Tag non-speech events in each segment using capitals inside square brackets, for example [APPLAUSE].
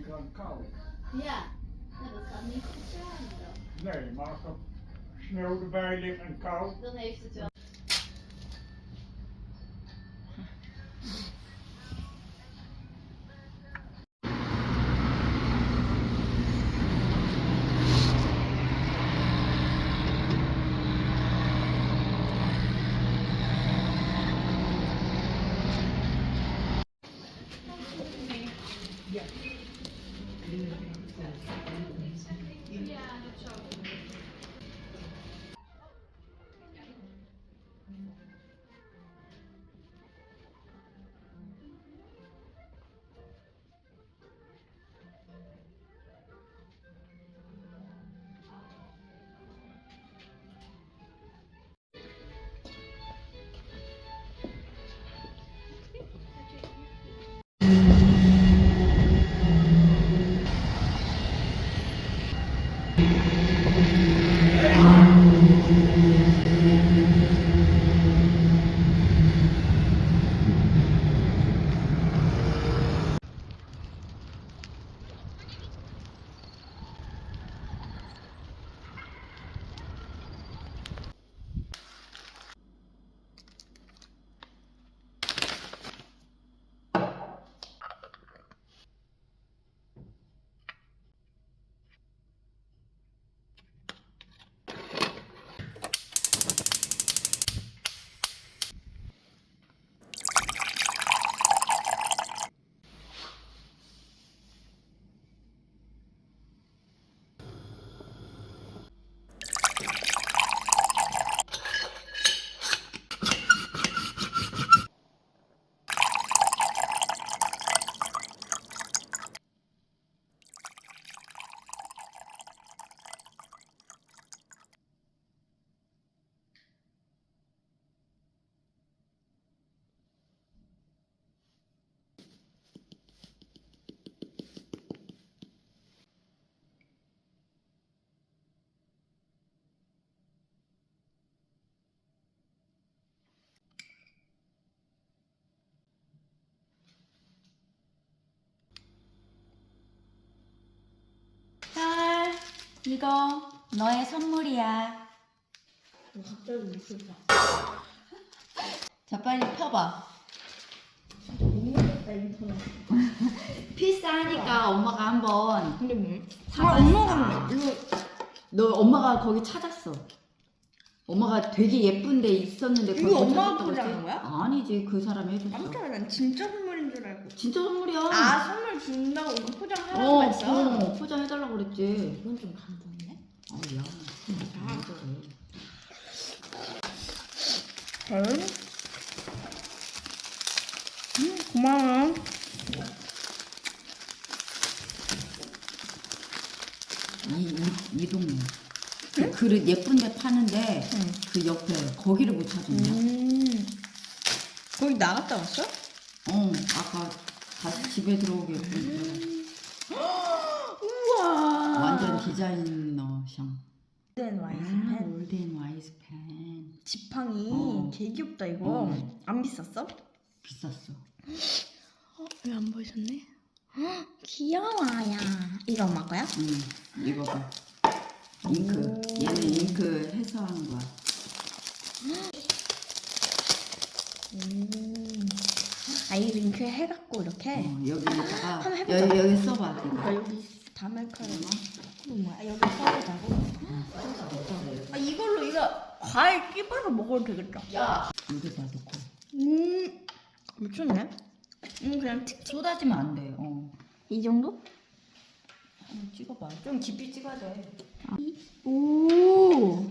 kan kou. Ja, nou, dat gaat niet goed samen dan. Nee, maar als er sneeuw erbij ligt en kou, Dan heeft het wel. 이거 너의 선물이야. 갑자기 무슨 자, 빨리 펴봐. 인터넷. [LAUGHS] 필사하니까 엄마가 한번 근데 뭐? 아 엄마가 이거 너 엄마가 거기 찾았어. 엄마가 되게 예쁜데 있었는데 이거 엄마가 찾았다고 포장한 했지? 거야? 아니지 그 사람이 해줬어. 깜짝이야 난 진짜 선물인 줄 알고. 진짜 선물이야. 아 선물 준다고 이거 포장하라고 어, 했어. 어, 포장해달라고 그랬지. 이건 좀 감동이네. 어, 야. 헐. 음, 고마워. 이, 이, 이 동네. 그 그릇 예쁜데 파는데 응. 그 옆에 거기를 못 찾았냐? 음. 거기 나갔다 왔어? 어, 아까 다시 집에 들어오게 했는데 우와. 완전 디자이너 샹. 된 아, 와이스 펜. 올덴 와이스 펜. 지팡이 어. 개 귀엽다 이거. 어. 안 비쌌어? 비쌌어. 어, 왜 안 보이셨네? 귀여워요. 이거 엄마 거야? 응, 이거 봐. 잉크. 오. 얘는 잉크 해서 하는 거야. 음. 아, 이 링크 해갖고 이렇게. 어, 여기다가 한번 해보자. 여기, 여기 써봐. 그러니까. 여기. 이거 뭐야? 여기 써보자고. 아, 이걸로 이거 과일 끼버서 먹어도 되겠다. 야, 여기다 넣고. 음, 미쳤네. 음, 그냥 틱. 쏟아지면 안 돼. 어. 이 정도? 한번 찍어봐. 좀 깊이 찍어야 돼. 오.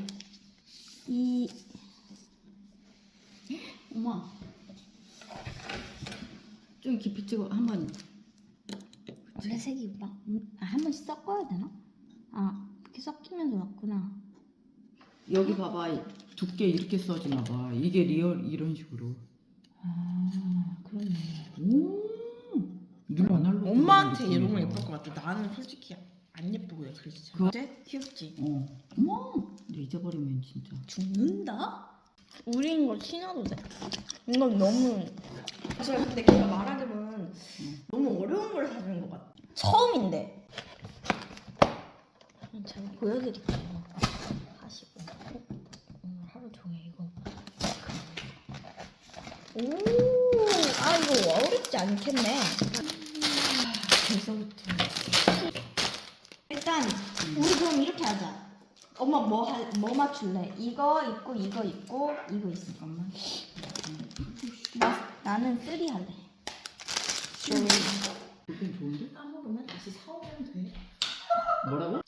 이 엄마. 좀 깊이 찍어. 한번. 원래 색이 막, 음, 아, 한 번씩 섞어야 되나? 아, 이렇게 섞이면서 왔구나. 여기 봐봐. 두께 이렇게 써지나 봐. 이게 리얼 이런 식으로. 아, 그러네. 오. 눌러 날로. 엄마한테 이런 건 예쁠 것 같아. 나는 솔직히 안 예쁘고 요 글씨. 그- 근데 귀엽지? 어. 어머. 근데 잊어버리면 진짜. 죽는다? 우린 거 티나도 돼. 이건 너무. 제가 근데 걔가 말하기로는 너무 어려운 걸 사주는 것 같아. 처음인데. 제가 보여드릴게요. 하시고 오늘 하루 종일 이거. 오, 아 이거 어렵지 않겠네. 벌써부터. 일단 우리 그럼 이렇게 하자. 엄마 뭐, 할, 뭐 맞출래? 이거 있고 이거 있고 이거 있어. 잠깐만. 나, 나는 쓰리 할래. 이건 좋은데? 까먹으면 다시 사오면 돼. 뭐라고?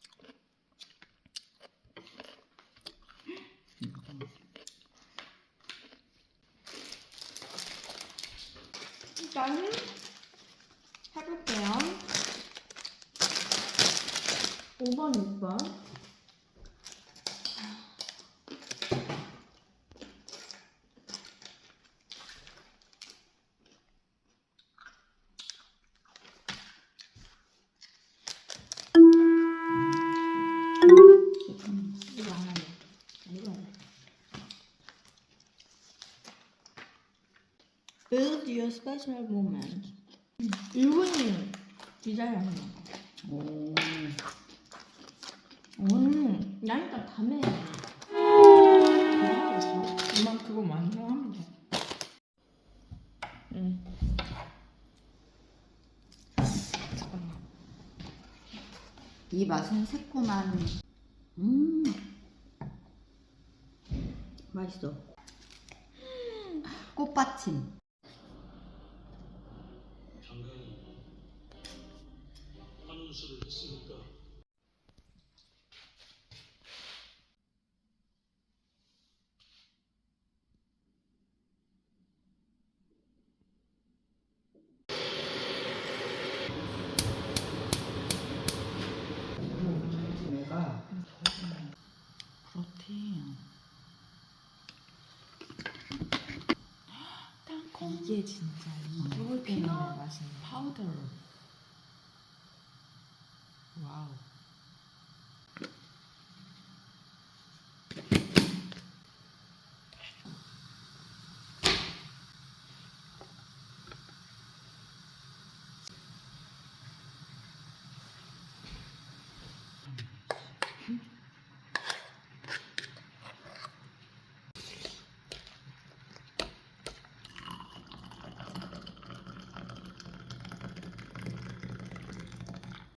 일단 해볼게요. 5번, 6번. Your special moment. 이거는 디자인하는 거. 오. 음, 나니까 담에. 엄마 그거 완성하면 돼. 응. 이 맛은 새콤한. 음. 맛있어. 꽃받침. 하는수를 했으니까 프로틴. 이게 진짜 이거 때문에 맛있는 파우더로. 와우.